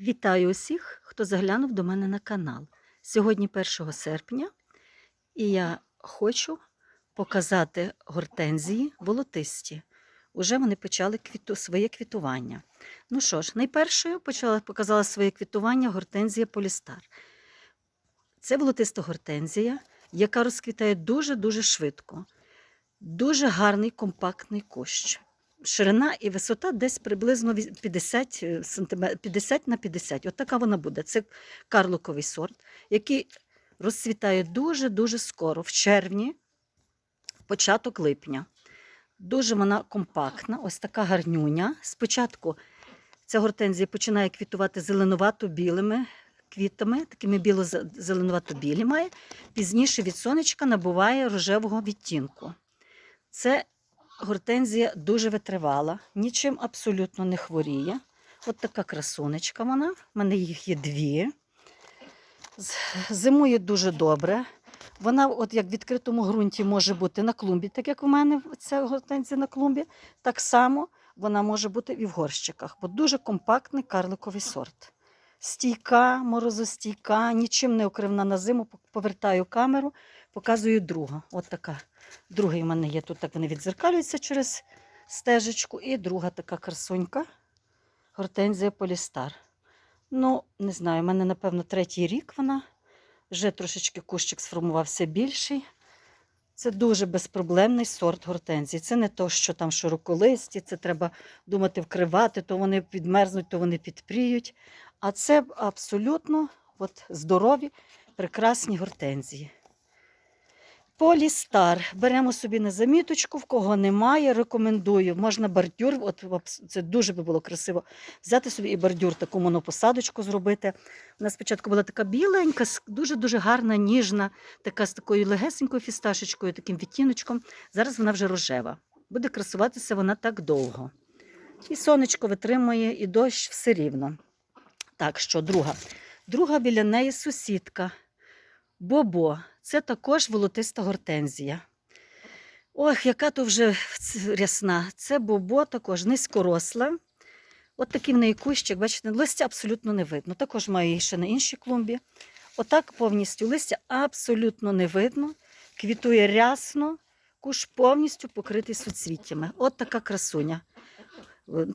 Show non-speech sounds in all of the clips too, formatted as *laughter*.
Вітаю усіх, хто заглянув до мене на канал. Сьогодні 1 серпня, і я хочу показати гортензії волотисті. Уже вони почали квіту, своє квітування. Ну що ж, найпершою почала показала своє квітування гортензія Полістар. Це волотиста гортензія, яка розквітає дуже-дуже швидко. Дуже гарний компактний кущ. Ширина і висота десь приблизно 50, см, 50 на 50. От така вона буде. Це карликовий сорт, який розцвітає дуже-дуже скоро, в червні, початок липня. Дуже вона компактна, ось така гарнюня. Спочатку ця гортензія починає квітувати зеленувато-білими квітами, такими біло-зеленувато-білі має. Пізніше від сонечка набуває рожевого відтінку. Це гортензія дуже витривала, нічим абсолютно не хворіє. От така красунечка вона. У мене їх є дві. Зимує дуже добре. Вона, от як в відкритому ґрунті, може бути на клумбі, так як у мене ця гортензія на клумбі. Так само вона може бути і в горщиках, бо дуже компактний карликовий сорт. Стійка, морозостійка, нічим не окривна на зиму. Повертаю камеру, показую другу. От така. Другий у мене є тут, так вони відзеркалюються через стежечку. І друга така красунька гортензія Полістар. Ну, не знаю, у мене, напевно, третій рік вона. Вже трошечки кущик сформувався більший. Це дуже безпроблемний сорт гортензії. Це не то, що там широколисті, це треба думати вкривати, то вони підмерзнуть, то вони підпріють. А це абсолютно от, здорові, прекрасні гортензії. Полістар. Беремо собі на заміточку, в кого немає, рекомендую. Можна бордюр, от це дуже би було красиво. Взяти собі і бордюр, таку монопосадочку зробити. У нас спочатку була така біленька, дуже-дуже гарна, ніжна, така з такою легесенькою фісташечкою, таким відтіночком. Зараз вона вже рожева. Буде красуватися вона так довго. І сонечко витримує, і дощ все рівно. Так, що друга. Друга біля неї сусідка. Бобо. Це також волотиста гортензія. Ох, яка то вже рясна. Це бобо також низькоросла. От такий в неї кущик, бачите, листя абсолютно не видно. Також маю її ще на іншій клумбі. Отак повністю листя абсолютно не видно. Квітує рясно, куш повністю покритий суцвіттями. От така красуня.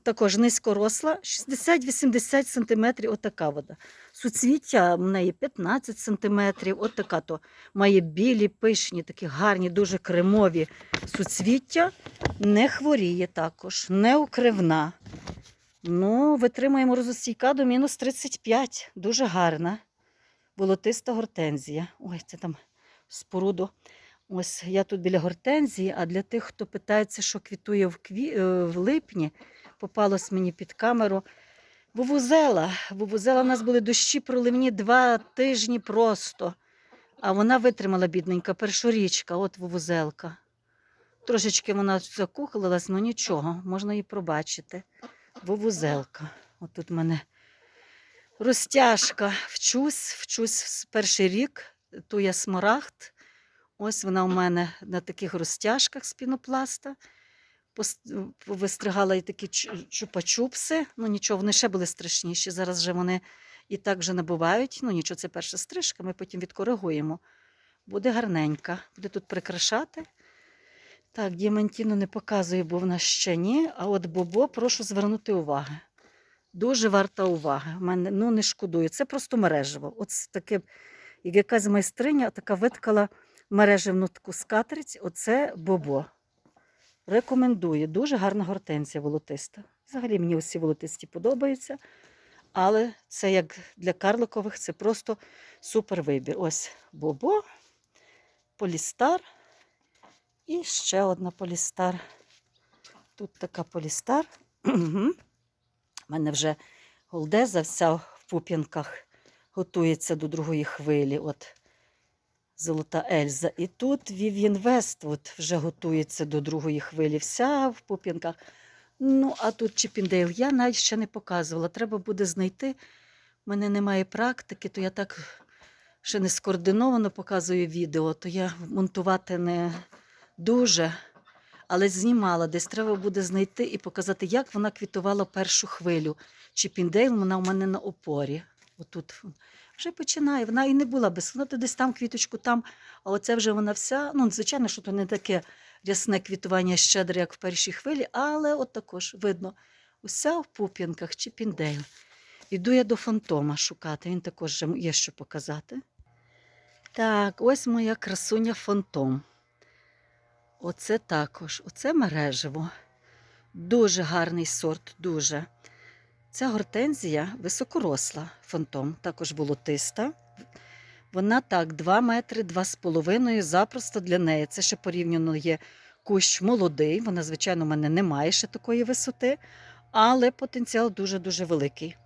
Також низькоросла, 60-80 см, отака вода. Суцвіття в неї 15 см, от то має білі, пишні, такі гарні, дуже кремові суцвіття. Не хворіє також, не укривна. Ну, витримує морозостійка до мінус 35. Дуже гарна. Волотиста гортензія. Ой, це там споруду. Ось я тут біля гортензії, а для тих, хто питається, що квітує в, кві... е, в липні, попалось мені під камеру. Вувузела. Вувузела у нас були дощі проливні два тижні просто. А вона витримала, бідненька, першорічка, от вувузелка. Трошечки вона закухалилась, ну нічого, можна її пробачити. Вувузелка. От тут в мене розтяжка. Вчусь, вчусь перший рік, ту я смарагд. Ось вона у мене на таких розтяжках з пінопласта. Вистригала і такі чу- чупа-чупси. Ну нічого, вони ще були страшніші. Зараз вже вони і так вже набувають. Ну нічого, це перша стрижка, ми потім відкоригуємо. Буде гарненька. Буде тут прикрашати. Так, діамантіну не показую, бо вона ще ні. А от бобо, прошу звернути увагу. Дуже варта уваги. В мене ну не шкодую. Це просто мережево. От таке, як якась майстриня така виткала мережевну таку скатерть. Оце бобо. Рекомендую. Дуже гарна гортензія волотиста. Взагалі мені усі волотисті подобаються. Але це як для карликових, це просто супер вибір. Ось бобо, полістар і ще одна полістар. Тут така полістар. У мене вже голдеза вся в пуп'янках готується до другої хвилі. От Золота Ельза. І тут Вів'єн Вествуд вже готується до другої хвилі. Вся в пуп'янках. Ну, а тут Чіпіндейл я навіть ще не показувала. Треба буде знайти. У мене немає практики, то я так ще не скоординовано показую відео, то я монтувати не дуже. але знімала, десь треба буде знайти і показати, як вона квітувала першу хвилю. Чіпіндейл вона у мене на опорі. Отут вже починає. Вона і не була без вона то десь там квіточку, там, а оце вже вона вся. Ну, звичайно, що то не таке рясне квітування щедре, як в першій хвилі, але от також видно, уся в пуп'янках Чіпіндейл. Іду я до фантома шукати, він також є що показати. Так, ось моя красуня фантом. Оце також, оце мережево. Дуже гарний сорт, дуже. Ця гортензія високоросла фантом, також болотиста. Вона так, 2 метри, 2,5 запросто для неї. Це ще порівняно є кущ молодий. Вона, звичайно, в мене не має ще такої висоти, але потенціал дуже-дуже великий.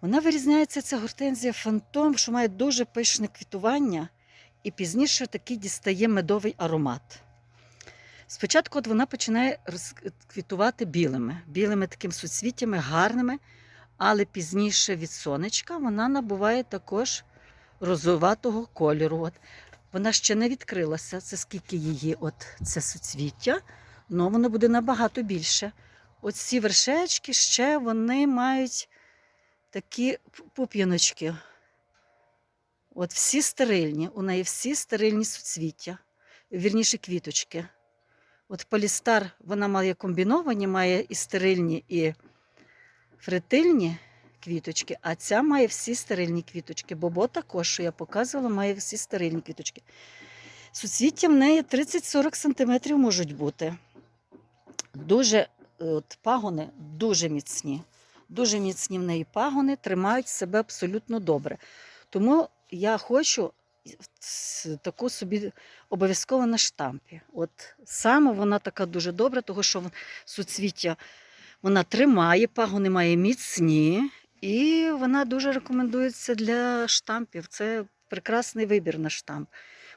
Вона вирізняється, ця гортензія фантом, що має дуже пишне квітування, і пізніше такий дістає медовий аромат. Спочатку от вона починає розквітувати білими, білими такими суцвіттями, гарними, але пізніше від сонечка вона набуває також розоватого кольору. От. Вона ще не відкрилася, це скільки її от це суцвіття, але воно буде набагато більше. От ці вершечки ще вони мають такі пуп'яночки. От всі стерильні, у неї всі стерильні суцвіття, вірніше квіточки. От полістар вона має комбіновані, має і стерильні, і фритильні квіточки, а ця має всі стерильні квіточки. Бобо також, що я показувала, має всі стерильні квіточки. Суцвіття в неї 30-40 см можуть бути. Дуже от, пагони дуже міцні. Дуже міцні в неї пагони, тримають себе абсолютно добре. Тому я хочу таку собі обов'язково на штампі. От саме вона така дуже добра, тому що суцвіття вона тримає, пагони має міцні, і вона дуже рекомендується для штампів. Це прекрасний вибір на штамп.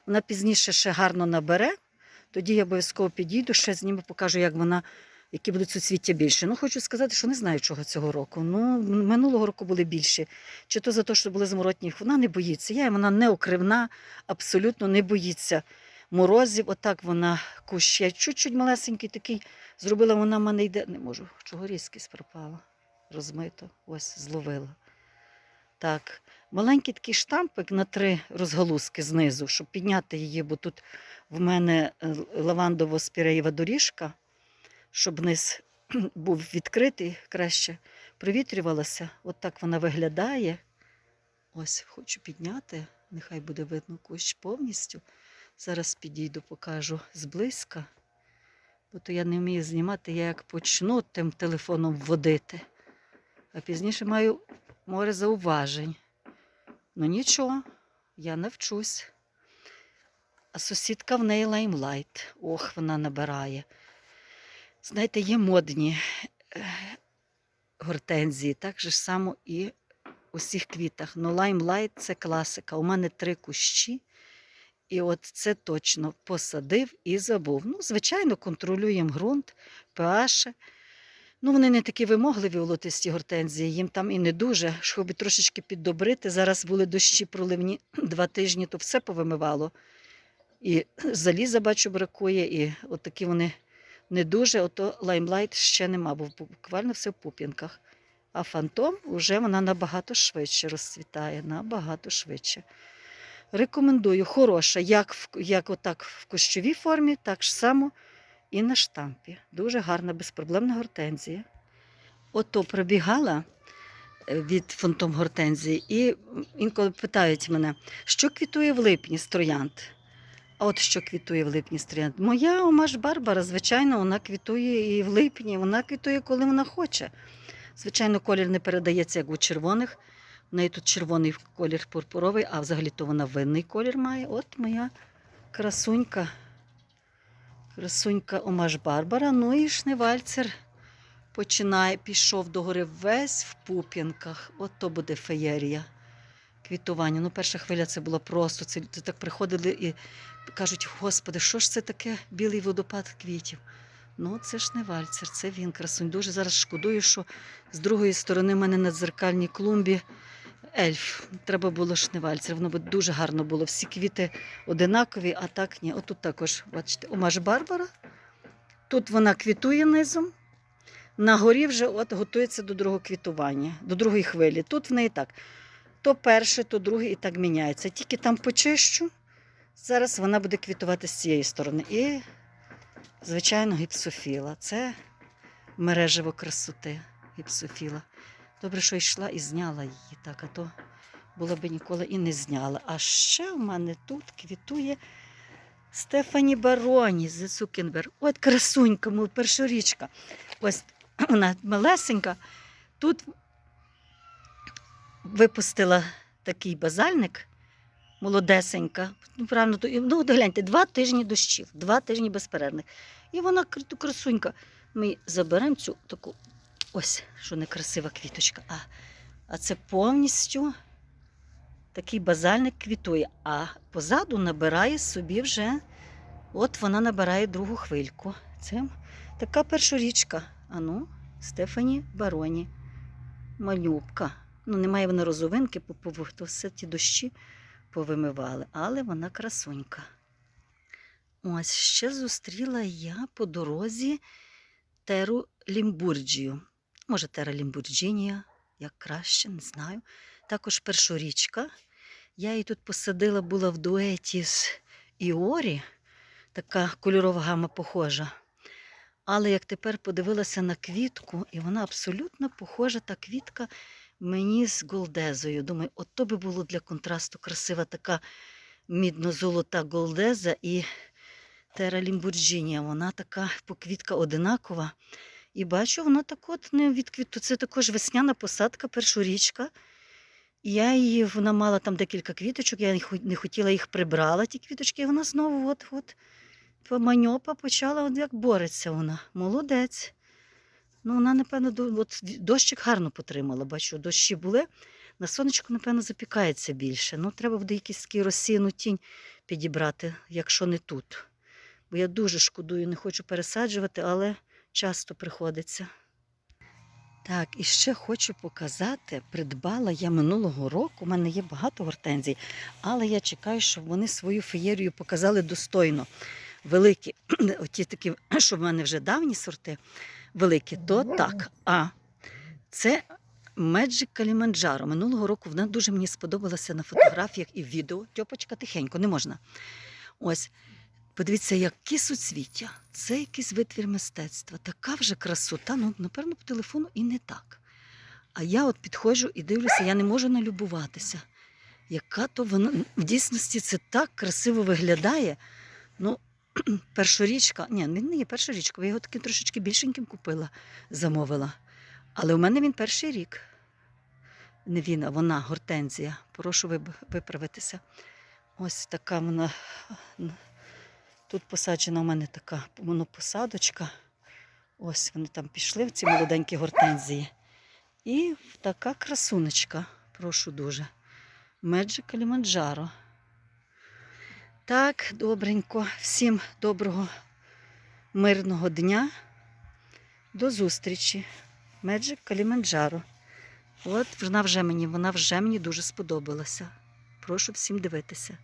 Вона пізніше ще гарно набере. Тоді я обов'язково підійду, ще зніму, покажу, як вона, які будуть суцвіття більше. Ну, хочу сказати, що не знаю, чого цього року. Ну, минулого року були більші. Чи то за те, що були зворотні, вона не боїться. Я вона не окривна, абсолютно не боїться морозів. Отак вона кущ. Я чуть-чуть малесенький такий зробила, вона в мене йде. Не можу, чого різкість пропала. Розмито, ось зловила. Так, маленький такий штампик на три розгалузки знизу, щоб підняти її, бо тут в мене е, лавандово-спіреєва доріжка, щоб низ *clears throat* був відкритий, краще провітрювалася. От так вона виглядає. Ось хочу підняти, нехай буде видно кущ повністю. Зараз підійду, покажу зблизька, бо то я не вмію знімати, я як почну тим телефоном водити. А пізніше маю море зауважень. Ну нічого, я навчусь. А сусідка в неї лаймлайт. Ох, вона набирає. Знаєте, є модні е, гортензії, так же само і у всіх квітах. Ну, лаймлайт це класика. У мене три кущі. І от це точно посадив і забув. Ну, звичайно, контролюємо ґрунт, pH. Ну, вони не такі вимогливі у лотисті гортензії, їм там і не дуже, щоб трошечки піддобрити. Зараз були дощі проливні *clears throat* два тижні, то все повимивало. І заліза, бачу, бракує, і от такі вони не дуже, ото лаймлайт ще нема, бо буквально все в пуп'янках. А фантом вже вона набагато швидше розцвітає, набагато швидше. Рекомендую, хороша, як, в, як отак в кущовій формі, так ж само і на штампі. Дуже гарна, безпроблемна гортензія. Ото пробігала е, від фантом гортензії, і інколи питають мене, що квітує в липні з троянд. А от що квітує в липні з? Моя Омаш Барбара, звичайно, вона квітує і в липні, вона квітує, коли вона хоче. Звичайно, колір не передається, як у червоних. В неї тут червоний колір пурпуровий, а взагалі то вона винний колір має. От моя красунька. Красунька Омаш Барбара. Ну і шневальцер починає, пішов догори весь в пуп'янках. От то буде феєрія. Квітування. Ну, перша хвиля це було просто. Це, це так приходили і кажуть, господи, що ж це таке білий водопад квітів? Ну, це ж не вальцер, це він красунь. Дуже зараз шкодую, що з другої сторони в мене на дзеркальній клумбі ельф. Треба було шневальцер. Воно б дуже гарно було. Всі квіти одинакові, а так ні. Отут також, бачите, Омаш Барбара. Тут вона квітує низом. На горі вже от готується до другого квітування, до другої хвилі. Тут в неї так. То перше, то друге і так міняється. Тільки там почищу. Зараз вона буде квітувати з цієї сторони. І, звичайно, гіпсофіла. Це мережево красоти гіпсофіла. Добре, що йшла і зняла її, так, а то була би ніколи і не зняла. А ще в мене тут квітує Стефані Бароні з Цукенберг. От красунька, мов першорічка. Ось *clears throat* вона малесенька. Тут випустила такий базальник, молодесенька. Ну, правильно, ну, гляньте, два тижні дощів, два тижні безперервних. І вона красунька. Ми заберемо цю таку, ось, що некрасива квіточка. А, а це повністю такий базальник квітує, а позаду набирає собі вже, от вона набирає другу хвильку. Це така першорічка. Ану, Стефані Бароні. Малюбка. Ну, немає вона розовинки, то все ті дощі повимивали, але вона красунька. Ось ще зустріла я по дорозі Теру Лімбурджію. Може, Тера Лімбурджінія, як краще, не знаю. Також першорічка. Я її тут посадила, була в дуеті з Іорі, така кольорова гама похожа. Але як тепер подивилася на квітку, і вона абсолютно похожа, та квітка мені з голдезою. Думаю, от то би було для контрасту красива така мідно-золота голдеза і Тера Лімбурджінія. Вона така поквітка одинакова. І бачу, вона так от не відквіту. Це також весняна посадка, першорічка. Я її, вона мала там декілька квіточок, я не хотіла їх прибрала, ті квіточки, і вона знову от, от маньопа почала, от як бореться вона. Молодець. Ну, вона, напевно, от дощик гарно потримала. Бачу, дощі були. На сонечку, напевно, запікається більше. Ну, треба буде якийсь такий розсіяну тінь підібрати, якщо не тут. Бо я дуже шкодую, не хочу пересаджувати, але часто приходиться. Так, і ще хочу показати, придбала я минулого року. У мене є багато гортензій, але я чекаю, щоб вони свою феєрію показали достойно. Великі, *clears throat* оті такі, *clears throat* що в мене вже давні сорти великі, то так. А це Magic Kalimanjaro. Минулого року вона дуже мені сподобалася на фотографіях і відео. Тьопочка тихенько, не можна. Ось. Подивіться, які суцвіття. Це якийсь витвір мистецтва. Така вже красота. Ну, напевно, по телефону і не так. А я от підходжу і дивлюся, я не можу налюбуватися. Яка то вона в дійсності це так красиво виглядає. Ну, *clears throat* першорічка, ні, він не є першорічка, я його таким трошечки більшеньким купила, замовила. Але у мене він перший рік. Не він, а вона, гортензія. Прошу виправитися. Ось така вона. Тут посаджена у мене така монопосадочка. Ось вони там пішли, в ці молоденькі гортензії. І така красунечка, прошу дуже. Меджик Каліманджаро. Так, добренько. Всім доброго, мирного дня. До зустрічі. Меджик Каліманджаро. От вона вже мені, вона вже мені дуже сподобалася. Прошу всім дивитися.